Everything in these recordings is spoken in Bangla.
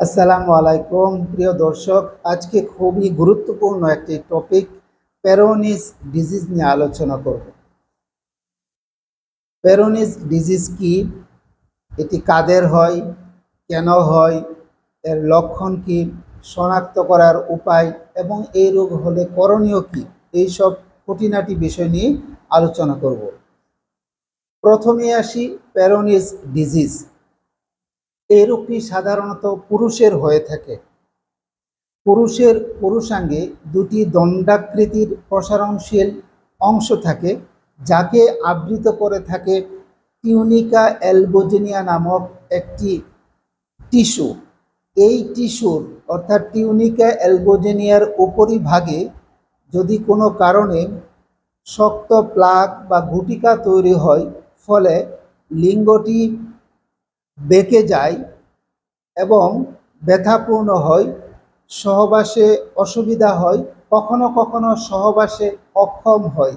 আসসালামু আলাইকুম, প্রিয় দর্শক। আজকে খুবই গুরুত্বপূর্ণ একটি টপিক প্যারোনিস ডিজিজ নিয়ে আলোচনা করব। প্যারোনিস ডিজিজ কি? এটি কাদের হয়? কেন হয়? এর লক্ষণ কি? শনাক্ত করার উপায় এবং এই রোগ হলে করণীয় কি? এইসব খুঁটিনাটি বিষয় নিয়ে আলোচনা করব। প্রথমে আসি প্যারোনিস ডিজিজ এই রোগটি সাধারণত পুরুষের হয়ে থাকে। পুরুষের পুরুষাঙ্গে দুটি দণ্ডাকৃতির প্রসারণশীল অংশ থাকে, যাকে আবৃত করে থাকে টিউনিকা অ্যালবোজেনিয়া নামক একটি টিস্যু। এই টিস্যুর অর্থাৎ টিউনিকা অ্যালবোজেনিয়ার উপরিভাগে যদি কোনো কারণে শক্ত প্লাগ বা গুটিকা তৈরি হয় ফলে লিঙ্গটি বেঁকে যায় এবং ব্যথাপূর্ণ হয়, সহবাসে অসুবিধা হয়, কখনো কখনো সহবাসে অক্ষম হয়,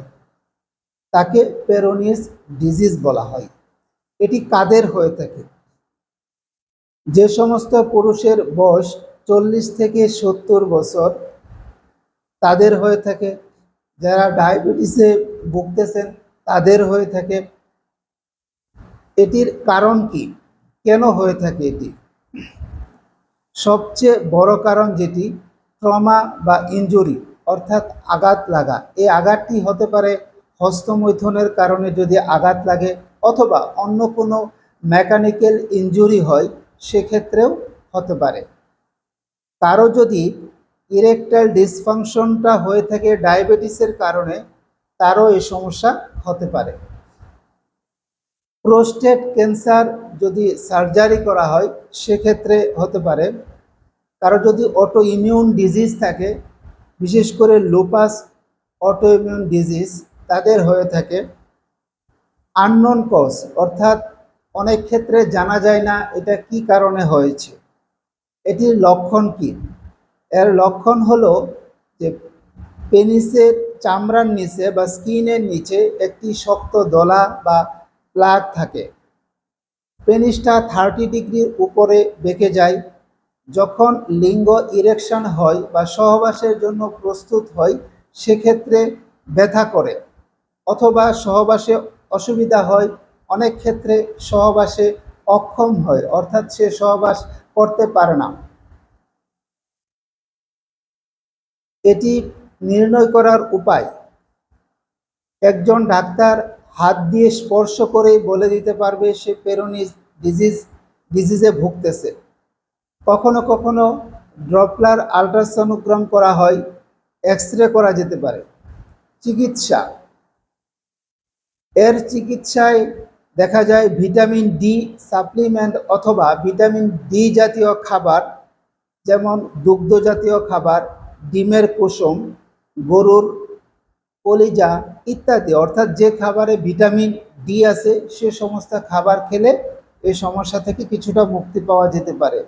তাকে পেরোনিস ডিজিজ বলা হয়। এটি কাদের হয়ে থাকে? যে সমস্ত পুরুষের বয়স চল্লিশ থেকে সত্তর বছর, তাদের হয়ে থাকে। যারা ডায়াবেটিসে ভুগতেছেন, তাদের হয়ে থাকে এটির কারণ কি? কেন হয়ে থাকে এটি? সবচেয়ে বড় কারণ যেটি ট্রমা বা ইনজুরি, অর্থাৎ আঘাত লাগা। এই আঘাতটি হতে পারে হস্তমৈথুনের কারণে যদি আঘাত লাগে অথবা অন্য কোনো মেকানিক্যাল ইনজুরি হয়, সেক্ষেত্রেও হতে পারে। কারও যদি ইরেকটাইল ডিসফাংশনটা হয়ে থাকে ডায়াবেটিসের কারণে, তারও এই সমস্যা হতে পারে। প্রোস্টেট ক্যান্সার যদি সার্জারি করা হয়, সেক্ষেত্রে হতে পারে। কারও যদি অটো ইমিউন ডিজিজ থাকে, বিশেষ করে লুপাস অটো ইমিউন ডিজিজ, তাদের হয়ে থাকে। আননোন কজ, অর্থাৎ অনেক ক্ষেত্রে জানা যায় না এটা কি কারণে হয়েছে। এটির লক্ষণ কি? এর লক্ষণ হলো যে পেনিসের চামড়ার নিচে বা স্কিনের নিচে একটি শক্ত দলা বা প্লাগ থাকে। পেনিসটা থার্টি ডিগ্রির উপরে বেঁকে যায়। যখন লিঙ্গ ইরেকশন হয় বা সহবাসের জন্য প্রস্তুত হয়, সেক্ষেত্রে ব্যথা করে অথবা সহবাসে অসুবিধা হয়। অনেক ক্ষেত্রে সহবাসে অক্ষম হয়, অর্থাৎ সে সহবাস করতে পারে না। এটি নির্ণয় করার উপায়। একজন ডাক্তার হাত দিয়ে স্পর্শ করেই বলে দিতে পারবে সে পেরোনিস ডিজিজ ডিজিজে ভুগতেছে। কখনো কখনো ড্রপলার আলট্রাসনোগ্রাম করা হয় এক্স রে করা যেতে পারে। চিকিৎসা। এর চিকিৎসায় দেখা যায় ভিটামিন ডি সাপ্লিমেন্ট অথবা ভিটামিন ডি জাতীয় খাবার, যেমন দুগ্ধ জাতীয় খাবার, ডিমের কুসুম, গরুর কলিজা ইত্যাদি, অর্থাৎ যে খাবারে ভিটামিন ডি আছে, সে সমস্ত খাবার খেলে এই সমস্যা থেকে কিছুটা মুক্তি পাওয়া যেতে পারে।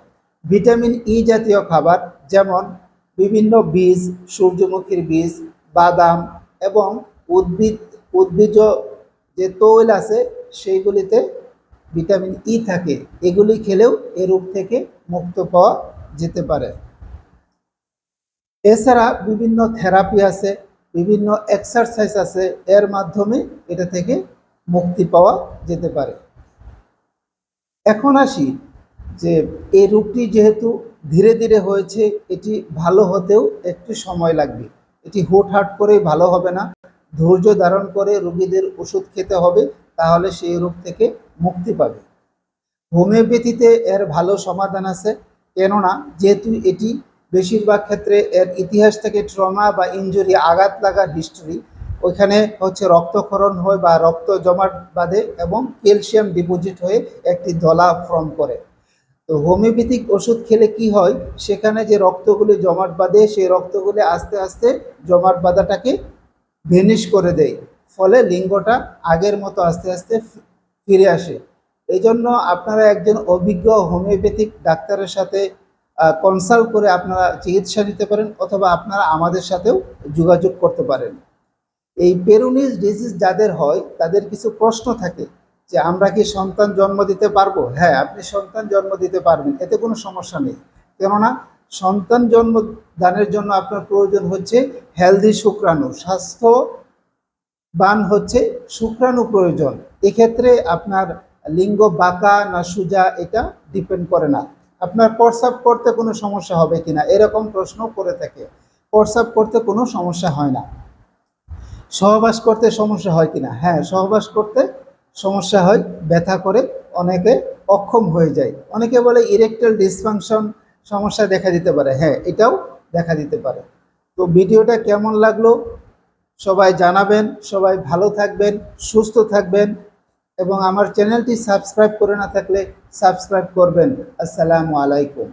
ভিটামিন ই জাতীয় খাবার যেমন বিভিন্ন বীজ, সূর্যমুখীর বীজ, বাদাম এবং উদ্ভিদ উদ্ভিজ যে তৈল আছে, সেইগুলিতে ভিটামিন ই থাকে। এগুলি খেলেও এ রোগ থেকে মুক্ত পাওয়া যেতে পারে। এছাড়া বিভিন্ন থেরাপি আছে বিভিন্ন এক্সারসাইজ আছে, এর মাধ্যমে এটা থেকে মুক্তি পাওয়া যেতে পারে। এখন আসি যে এই রোগটি যেহেতু ধীরে ধীরে হয়েছে, এটি ভালো হতেও একটু সময় লাগবে। এটি হুটহাট করে ভালো হবে না। ধৈর্য ধারণ করে রোগীদের ওষুধ খেতে হবে, তাহলে সেই রোগ থেকে মুক্তি পাবে। হোমিওপ্যাথিতে এর ভালো সমাধান আছে, কেননা যেহেতু এটি বেশিরভাগ ক্ষেত্রে এর ইতিহাস থেকে ট্রমা বা ইঞ্জুরি আঘাত লাগার হিস্ট্রি। ওইখানে হচ্ছে রক্তক্ষরণ হয় বা রক্ত জমাট বাঁধে এবং ক্যালসিয়াম ডিপোজিট হয়ে একটি দলা ফর্ম করে। তো হোমিওপ্যাথিক ওষুধ খেলে কি হয়? সেখানে যে রক্তগুলি জমাট বাঁধে, সেই রক্তগুলি আস্তে আস্তে জমাট বাঁধাটাকে ভেনিশ করে দেয়। ফলে লিঙ্গটা আগের মতো আস্তে আস্তে ফিরে আসে। এই জন্য আপনারা একজন অভিজ্ঞ হোমিওপ্যাথিক ডাক্তারের সাথে কনসাল্ট করে আপনারা চিকিৎসা নিতে পারেন অথবা আপনারা আমাদের সাথেও যোগাযোগ করতে পারেন। এই পেরুনিস ডিজিজ যাদের হয়, তাদের কিছু প্রশ্ন থাকে যে, আমরা কি সন্তান জন্ম দিতে পারব? হ্যাঁ আপনি সন্তান জন্ম দিতে পারবেন, এতে কোনো সমস্যা নেই। কেননা, সন্তান জন্ম দানের জন্য আপনার প্রয়োজন হচ্ছে হেলদি শুক্রাণু। স্বাস্থ্যবান হচ্ছে শুক্রাণু প্রয়োজন। এক্ষেত্রে আপনার লিঙ্গ বাঁকা না সুজা, এটা ডিপেন্ড করে না। আপনার প্রস্রাব করতে কোনো সমস্যা হবে কিনা? এরকম প্রশ্ন করে থাকে। প্রস্রাব করতে কোনো সমস্যা হয় না। সহবাস করতে সমস্যা হয় কিনা? হ্যাঁ সহবাস করতে সমস্যা হয়। ব্যথা করে অনেকে অক্ষম হয়ে যায়। অনেকে বলে ইরেকটাল ডিসফাংশন সমস্যা দেখা দিতে পারে। হ্যাঁ এটাও দেখা দিতে পারে। তো ভিডিওটা কেমন লাগল? সবাই জানাবেন। সবাই ভালো থাকবেন, সুস্থ থাকবেন। এবং আমার চ্যানেলটি সাবস্ক্রাইব করে না থাকলে সাবস্ক্রাইব করবেন। আসসালামু আলাইকুম।